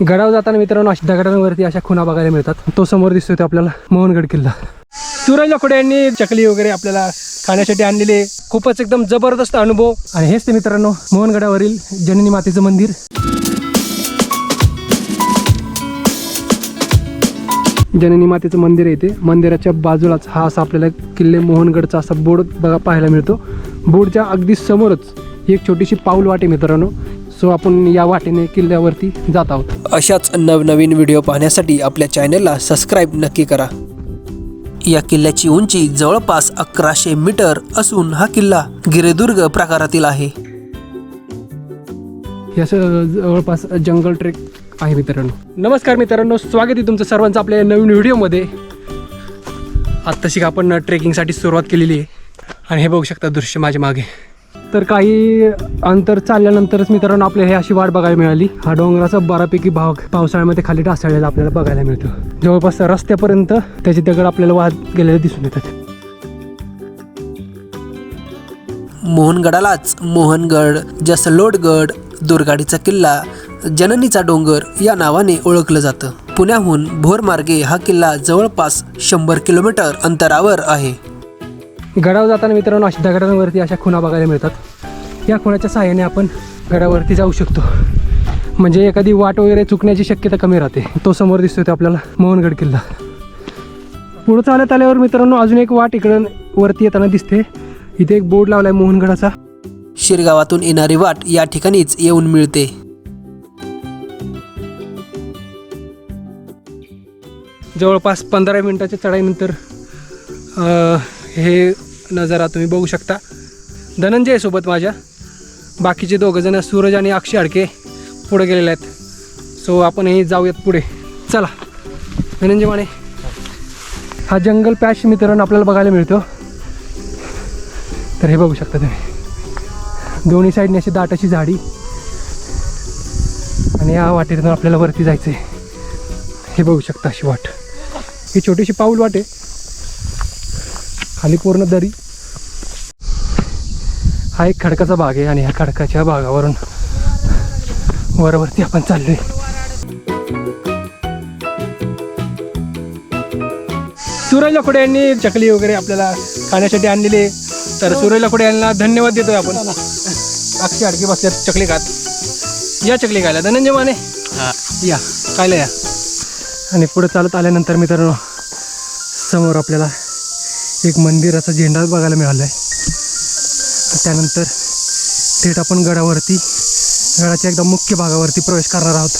गडावर जाताना मित्रांनो अशा दगडांवरती अशा खुणा बघायला मिळतात. तो समोर दिसतोय तो आपल्याला मोहनगड किल्ला. सुरज लकोडे यांनी चकली वगैरे आपल्याला खाण्यासाठी आणलेले. खूपच एकदम जबरदस्त अनुभव. आणि हेच ते मित्रांनो मोहनगडावरील जननी मातेचं मंदिर. जननी मातेचं मंदिर आहे मंदिराच्या बाजूलाच हा असा आपल्याला किल्ले मोहनगडचा असा बोर्ड बघा पाहायला मिळतो. बोर्डच्या अगदी समोरच ही एक छोटीशी पाऊल वाटे मित्रांनो. सो आपण या वाटेने किल्ल्यावरती जात आहोत. अशाच नवनवीन व्हिडिओ पाहण्यासाठी आपल्या चॅनलला सबस्क्राईब नक्की करा. या किल्ल्याची उंची जवळपास अकराशे मीटर असून हा किल्ला गिरिदुर्ग प्रकारातील आहे. असं जवळपास जंगल ट्रेक आहे मित्रांनो. नमस्कार मित्रांनो स्वागत आहे तुमचं सर्वांचं आपल्या या नवीन व्हिडिओमध्ये. आत्ताशी आपण ट्रेकिंगसाठी सुरुवात केलेली आहे. आणि हे बघू शकता दृश्य माझ्या मागे तर काही अंतर चालल्यानंतरच मित्रांनो आपल्याला हे अशी वाट बघायला मिळाली. हा डोंगराचा बऱ्यापैकी भाग पावसाळ्यामध्ये खाली ढासळलेला आपल्याला बघायला मिळतो. जवळपास रस्त्यापर्यंत त्याचे दगड आपल्याला वाहत गेलेले दिसून येतात. मोहनगडालाच मोहनगड जसलोडगड दुर्गाडीचा किल्ला जननीचा डोंगर या नावाने ओळखलं जातं. पुण्याहून भोरमार्गे हा किल्ला जवळपास शंभर किलोमीटर अंतरावर आहे. गडावर जाताना मित्रांनो अशा दगडांवरती अशा खुणा बघायला मिळतात. या खुणाच्या सहाय्याने आपण गडावरती जाऊ शकतो. म्हणजे एखादी वाट वगैरे चुकण्याची शक्यता कमी राहते. तो समोर दिसतोय तो आपल्याला मोहनगड किल्ला. पुढं चालत आल्यावर मित्रांनो अजून एक वाट इकडं वरती येताना दिसते. इथे एक बोर्ड लावलाय मोहनगडाचा. शिरगावातून येणारी वाट या ठिकाणीच येऊन मिळते. जवळपास पंधरा मिनिटाच्या चढाईनंतर हे नजारा तुम्ही बघू शकता. धनंजय सोबत माझ्या. बाकीचे दोघंजणं सूरज आणि अक्षय अडके पुढे गेलेले आहेत. सो आपणही जाऊयात पुढे. चला. धनंजय माने हा जंगल पॅश मित्रांनो आपल्याला बघायला मिळतो. तर हे बघू शकता तुम्ही. दोन्ही साईडने अशी दाटाची झाडी. आणि या वाटेतून आपल्याला वरती जायचं आहे हे बघू शकता अशी वाट. ही छोटीशी पाऊल वाट आहे. खाली पूर्ण दरी. हा एक खडकाचा भाग आहे आणि ह्या खडकाच्या भागावरून वरवरती आपण चाललोय. सूरज लकोडे यांनी चकली वगैरे आपल्याला खाण्यासाठी आणलेली तर सूरज लकोडे यांना धन्यवाद देतोय आपण. अक्षय अडके बसल्यात चकली खात. या चकली खायला. धनंजय माने. या. खायला या. आणि पुढे चालत आल्यानंतर मित्रांनो समोर आपल्याला एक मंदिराचा झेंडा बघायला मिळाला आहे त्यानंतर थेट आपण गडावरती गडाच्या एकदम मुख्य भागावरती प्रवेश करणार आहोत.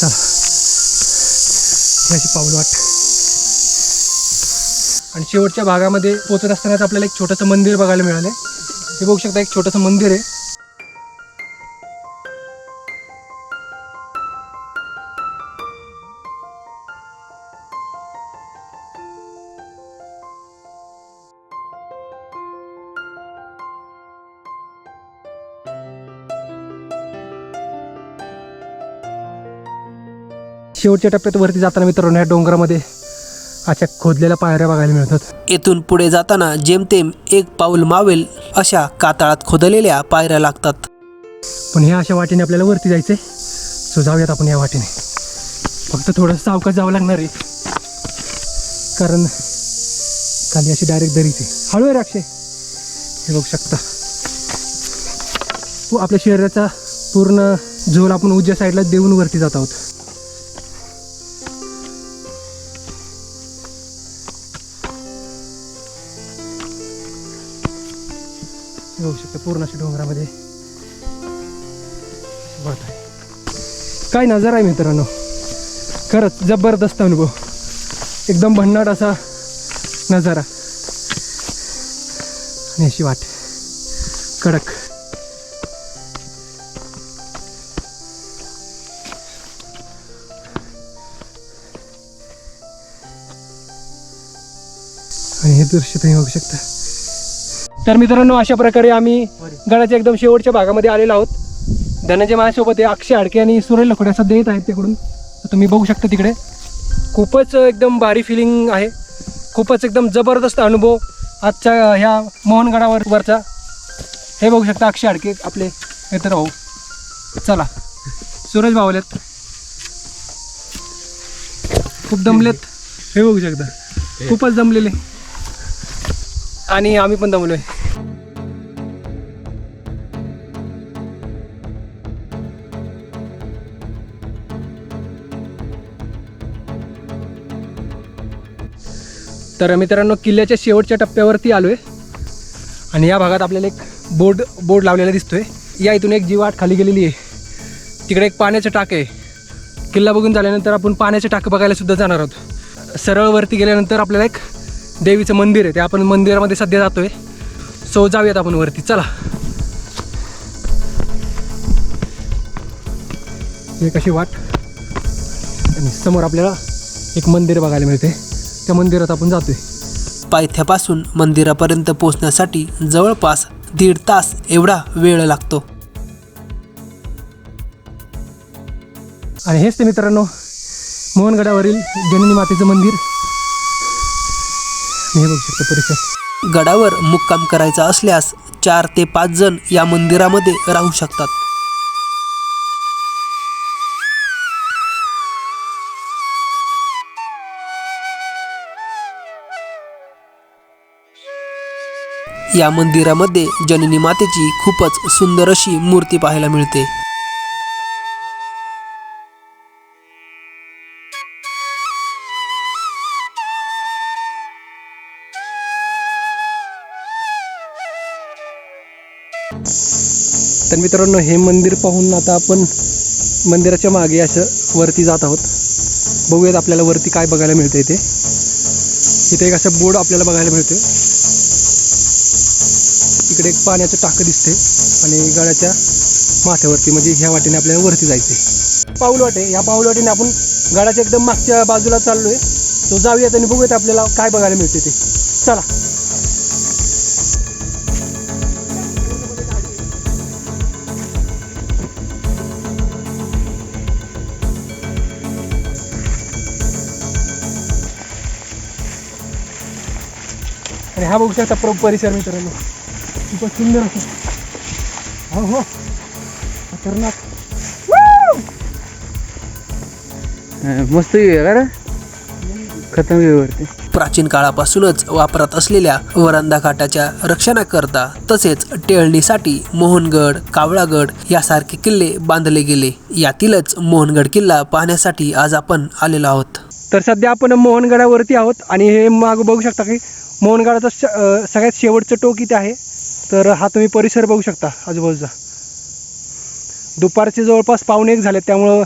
चला. याची अशी पाऊल वाट. आणि शेवटच्या भागामध्ये पोचत असतानाच आपल्याला एक छोटंसं मंदिर बघायला मिळालं आहे हे बघू शकता एक छोटंसं मंदिर आहे. शेवटच्या टप्प्यात वरती जाताना मित्रांनो या डोंगरामध्ये अशा खोदलेल्या पायऱ्या बघायला मिळतात. येथून पुढे जाताना जेमतेम एक पाऊल मावेल अशा कातळात खोदलेल्या पायऱ्या लागतात. पण ह्या अशा वाटेने आपल्याला वरती जायचंय. सो जाऊयात आपण या वाटेने. फक्त थोडंसं सावकाश जावं लागणार आहे. कारण खाली अशी डायरेक्ट दरीच आहे. हळू आहे रे अक्षय हे बघू शकता. हो, आपल्या शरीराचा पूर्ण झोल आपण उजव्या साईडला देऊन वरती जात आहोत. होऊ शकतं. पूर्ण अशा डोंगरामध्ये वाट आहे. काय नजारा आहे मित्रांनो? खरंच जबरदस्त अनुभव. एकदम भन्नाट असा नजारा. आणि अशी वाट. कडक. आणि हे दृश्य तुम्ही बघू शकता. तर मित्रांनो अशा प्रकारे आम्ही गडाच्या एकदम शेवटच्या भागामध्ये आलेलो आहोत. धनंजय माझ्यासोबत आहे अक्षय आडके आणि सुरेल लखोडे असं देत आहेत तिकडून. तर तुम्ही बघू शकता तिकडे. खूपच एकदम भारी फिलिंग आहे. खूपच एकदम जबरदस्त अनुभव आजच्या ह्या मोहनगडावर वरचा हे बघू शकता अक्षय आडके आपले. मित्र भाऊ. चला. सूरज भावलेत खूप दमलेत. हे बघू शकता. खूपच दमलेले. आणि आम्ही पण दमलोय. तर मित्रांनो किल्ल्याच्या शेवटच्या टप्प्यावरती आलो आहे आणि या भागात आपल्याला एक बोर्ड बोर्ड लावलेला दिसतोय. या इथून एक जी वाट खाली गेलेली आहे. तिकडे एक पाण्याचं टाक आहे. किल्ला बघून झाल्यानंतर आपण पाण्याचे टाकं बघायला सुद्धा जाणार आहोत. सरळ वरती गेल्यानंतर आपल्याला एक देवीचं मंदिर आहे. ते आपण मंदिरामध्ये सध्या जातोय. सो जाऊयात आपण वरती. चला. एक अशी वाट. आणि समोर आपल्याला एक मंदिर बघायला मिळते. त्या मंदिरात आपण जातोय. पायथ्यापासून मंदिरापर्यंत पोहोचण्यासाठी जवळपास दीड तास एवढा वेळ लागतो. आणि हेच ते मित्रांनो मोहनगडावरील जननी मातेचं मंदिर. आणि हे बघू शकता परिसर. गडावर मुक्काम करायचा असल्यास चार ते पाच जण या मंदिरामध्ये राहू शकतात. या मंदिरामध्ये जननी मातेची खूपच सुंदर अशी मूर्ती पाहायला मिळते. तर मित्रांनो हे मंदिर पाहून आता आपण मंदिराच्या मागे असं वरती जात आहोत. बघूयात आपल्याला वरती काय बघायला मिळतं इथे इथे एक असं बोर्ड आपल्याला बघायला मिळते इकडे एक पाण्याचं टाकं दिसते आणि गडाच्या माथ्यावरती म्हणजे ह्या वाटेने आपल्याला वरती जायचे पाऊल वाटे या पाऊल वाटेने आपण गडाच्या एकदम मागच्या बाजूला चाललोय. तो जाऊयात आणि बघूयात आपल्याला काय बघायला मिळते ते. चला. आणि हा बघू शकता प्र परिसर मित्रांनो. खूपच सुंदर असं हो हो खतरनाक मस्त आहे का खतम वरती. प्राचीन काळापासूनच वापरात असलेल्या वरंदा घाटाच्या रक्षणाकरता तसेच टेळणीसाठी मोहनगड कावळागड यासारखे किल्ले बांधले गेले. यातीलच मोहनगड किल्ला पाहण्यासाठी आज आपण आलेलो आहोत. तर सध्या आपण मोहनगडावरती आहोत आणि हे माग बघू शकता की मोहनगडाचं सगळ्यात शेवटचं टोक इथे आहे. तर हा तुम्ही परिसर बघू शकता आजूबाजूचा. दुपारचे जवळपास पावणे एक झाले त्यामुळं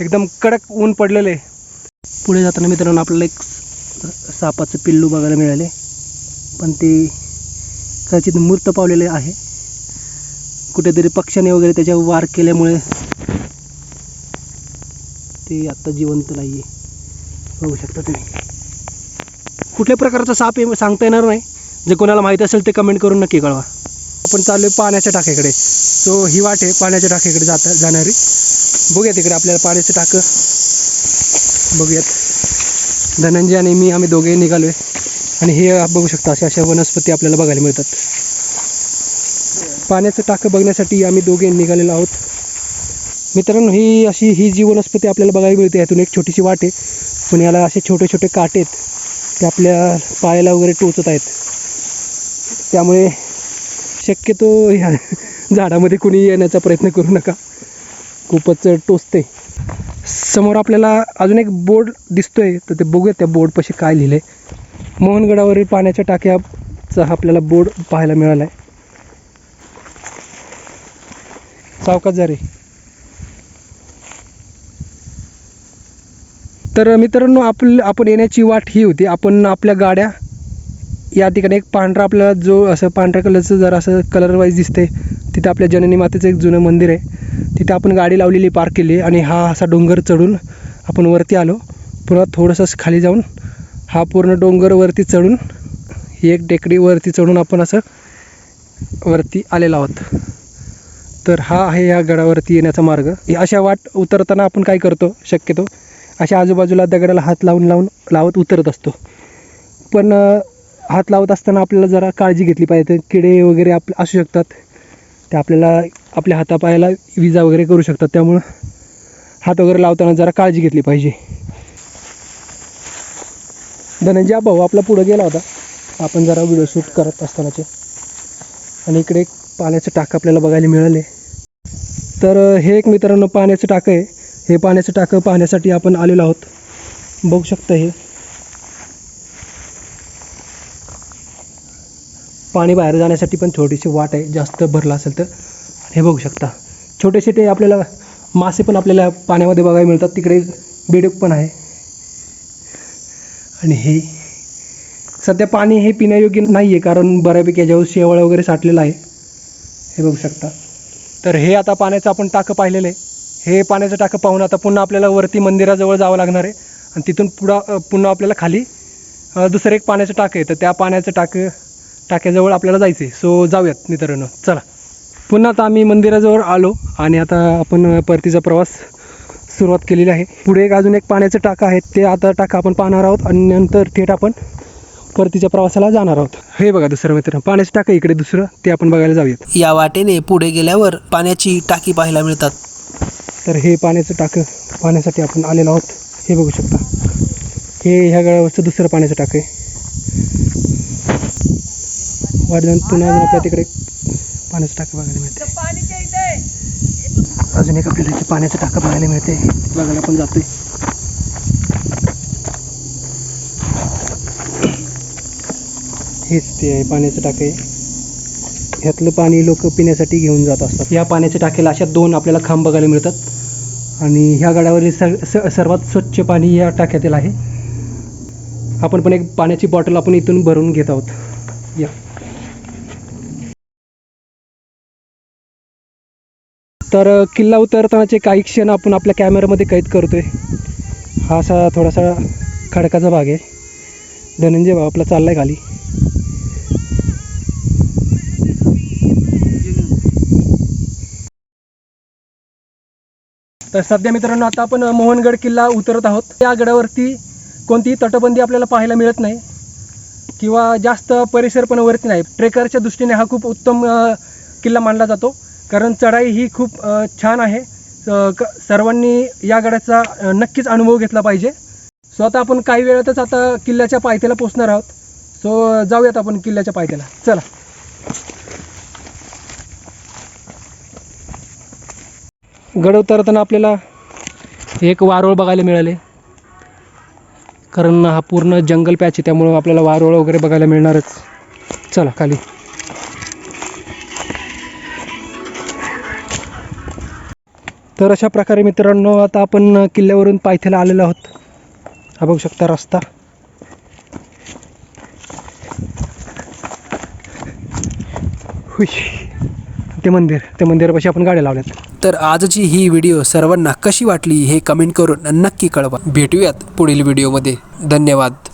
एकदम कडक ऊन पडलेलं. आहे पुढे जाताना मित्रांनो आपल्याला एक सापाचं पिल्लू बघायला मिळाले. पण ते कदाचित मूर्त पावलेले आहे. कुठेतरी पक्ष्याने वगैरे त्याच्यावर वार केल्यामुळे ते आत्ता जिवंत नाही आहे बघू शकता तुम्ही. कुठल्या प्रकारचा साप आहे सांगता येणार नाही. जे कोणाला माहीत असेल ते कमेंट करून नक्की कळवा. आपण चाललो आहे पाण्याच्या टाक्याकडे सो ही वाट आहे पाण्याच्या टाक्याकडे जाता जाणारी. बघूया तिकडे आपल्याला पाण्याचं टाकं. बघूयात. धनंजय आणि मी आम्ही दोघे निघालो आहे आणि हे बघू शकता अशा अशा वनस्पती आपल्याला बघायला मिळतात. पाण्याचं टाकं बघण्यासाठी आम्ही दोघे निघालेलो आहोत. मित्रांनो ही अशी ही जी वनस्पती आपल्याला बघायला मिळते यातून एक छोटीशी वाट आहे. पण याला असे छोटे छोटे काटे आहेत ते आपल्या पायाला वगैरे टोचत आहेत. त्यामुळे शक्यतो ह्या झाडामध्ये कुणी येण्याचा प्रयत्न करू नका. खूपच टोचते. समोर आपल्याला अजून एक बोर्ड दिसतोय. तर ते बघूया त्या बोर्डपाशी काय लिहिलं आहे मोहनगडावरील पाण्याच्या टाक्याचा आपल्याला बोर्ड पाहायला मिळाला आहे सावकाश जा रे. तर मित्रांनो आपलं आपण येण्याची वाट ही होती. आपण आपल्या गाड्या या ठिकाणी एक पांढरा आपल्याला जो असं पांढऱ्या कलरचं जर असं कलर वाईज दिसते तिथं आपल्या जननी मातेचं एक जुनं मंदिर आहे. तिथं आपण गाडी लावलेली पार्क केली आणि हा असा डोंगर चढून आपण वरती आलो. पुन्हा थोडंसं खाली जाऊन हा पूर्ण डोंगर वरती चढून ही एक टेकडी वरती चढून आपण असं वरती आलेलो आहोत. तर हा आहे या गडावरती येण्याचा मार्ग. अशा वाट उतरताना आपण काय करतो? शक्यतो अशा आजूबाजूला दगडाला हात लावून लावून लावत उतरत असतो. पण हात लावत असताना आपल्याला जरा काळजी घेतली पाहिजे. किडे वगैरे आप असू शकतात. ते आपल्याला आपल्या हातापायाला विजा वगैरे करू शकतात. त्यामुळं हात वगैरे लावताना जरा काळजी घेतली पाहिजे. धनंजय भाऊ आपला पुढं गेला होता. आपण जरा व्हिडिओ शूट करत असतानाचे. आणि इकडे एक पाण्याचं टाकं आपल्याला बघायला मिळाले. तर हे एक मित्रांनो पाण्याचं टाकं आहे. हे पाण्याचं टाकं पाहण्यासाठी आपण आलेलो आहोत. बघू शकता हे. पाणी बाहेर जाण्यासाठी पण छोटीशी वाट आहे जास्त भरलं असेल तर. हे बघू शकता. छोटे छोटे आपल्याला मासे पण आपल्याला पाण्यामध्ये बघायला मिळतात. तिकडे बेडूक पण आहे. आणि हे सध्या पाणी हे पिण्यायोग्य नाही आहे कारण बऱ्यापैकी याच्यावर शेवाळ वगैरे साठलेलं आहे. हे बघू शकता. तर हे आता पाण्याचं आपण टाकं पाहिलेलं आहे. हे पाण्याचं टाकं पाहून आता पुन्हा आपल्याला वरती मंदिराजवळ जावं लागणार आहे. आणि तिथून पुढं पुन्हा आपल्याला खाली दुसरं एक पाण्याचं टाकं आहे. तर त्या पाण्याचं टाकं टाक्याजवळ आपल्याला जायचं आहे सो जाऊयात मित्रांनो. चला. पुन्हा आता आम्ही मंदिराजवळ आलो आणि आता आपण परतीचा प्रवास सुरुवात केलेली आहे. पुढे एक अजून एक पाण्याचं टाकं आहे ते आता टाकं आपण पाहणार आहोत आणि नंतर थेट आपण परतीच्या प्रवासाला जाणार आहोत. हे बघा दुसरं मित्र पाण्याचं टाकं इकडे दुसरं ते आपण बघायला जाऊयात. या वाटेने पुढे गेल्यावर पाण्याची टाकी पाहायला मिळतात. तर हे पाण्याचं टाकं पाण्यासाठी आपण आलेलो आहोत. हे बघू शकता. हे ह्या गळावरचं दुसरं पाण्याचं टाकं आहे. वाढवून पुन्हा अजून आपल्या तिकडे पाण्याचं टाकं बघायला मिळते अजून एक आपल्याला इथे पाण्याचं टाकं बघायला मिळते बघायला पण जातोय. हेच ते आहे पाण्याचं टाकं ह्यातलं पाणी लोक पिण्यासाठी घेऊन जात असतात. या पाण्याच्या टाकीला अशा दोन आपल्याला खांब बघायला मिळतात. आणि ह्या गडावरील सर स- सर्वात स्वच्छ पाणी या टाक्यातील आहे. आपण पण एक पाण्याची बॉटल आपण इथून भरून घेत आहोत. या. तर किल्ला उतरतानाचे काही क्षण आपण आपल्या कॅमेऱ्यामध्ये कैद आहे हा असा थोडासा खडकाचा भाग आहे. धनंजय भाऊ आपला चाललाय खाली. तर सध्या मित्रांनो आता आपण मोहनगड किल्ला उतरत आहोत. या गडावरती कोणतीही तटबंदी आपल्याला पाहायला मिळत नाही किंवा जास्त परिसर पण वरती नाही. ट्रेकरच्या दृष्टीने हा खूप उत्तम किल्ला मानला जातो. कारण चढाई ही खूप छान आहे. क सर्वांनी या गडाचा नक्कीच अनुभव घेतला पाहिजे. सो आता आपण काही वेळातच आता किल्ल्याच्या पायथ्याला पोचणार आहोत. सो जाऊयात आपण किल्ल्याच्या पायथ्याला. चला. गड उतरताना आपल्याला एक वारोळ बघायला मिळाले. कारण हा पूर्ण जंगल पॅच आहे त्यामुळं आपल्याला वारोळ वगैरे बघायला मिळणारच. चला खाली. तर अशा प्रकारे मित्रांनो आता आपण किल्ल्यावरून पायथ्याला आलेलो आहोत. हा बघू शकता रस्ता. हुश ते मंदिर ते मंदिरापाशी आपण गाड्या लावल्यात. तर आजची ही व्हिडिओ सर्वांना कशी वाटली हे कमेंट करून नक्की कळवा. भेटूयात पुढील व्हिडिओमध्ये. धन्यवाद.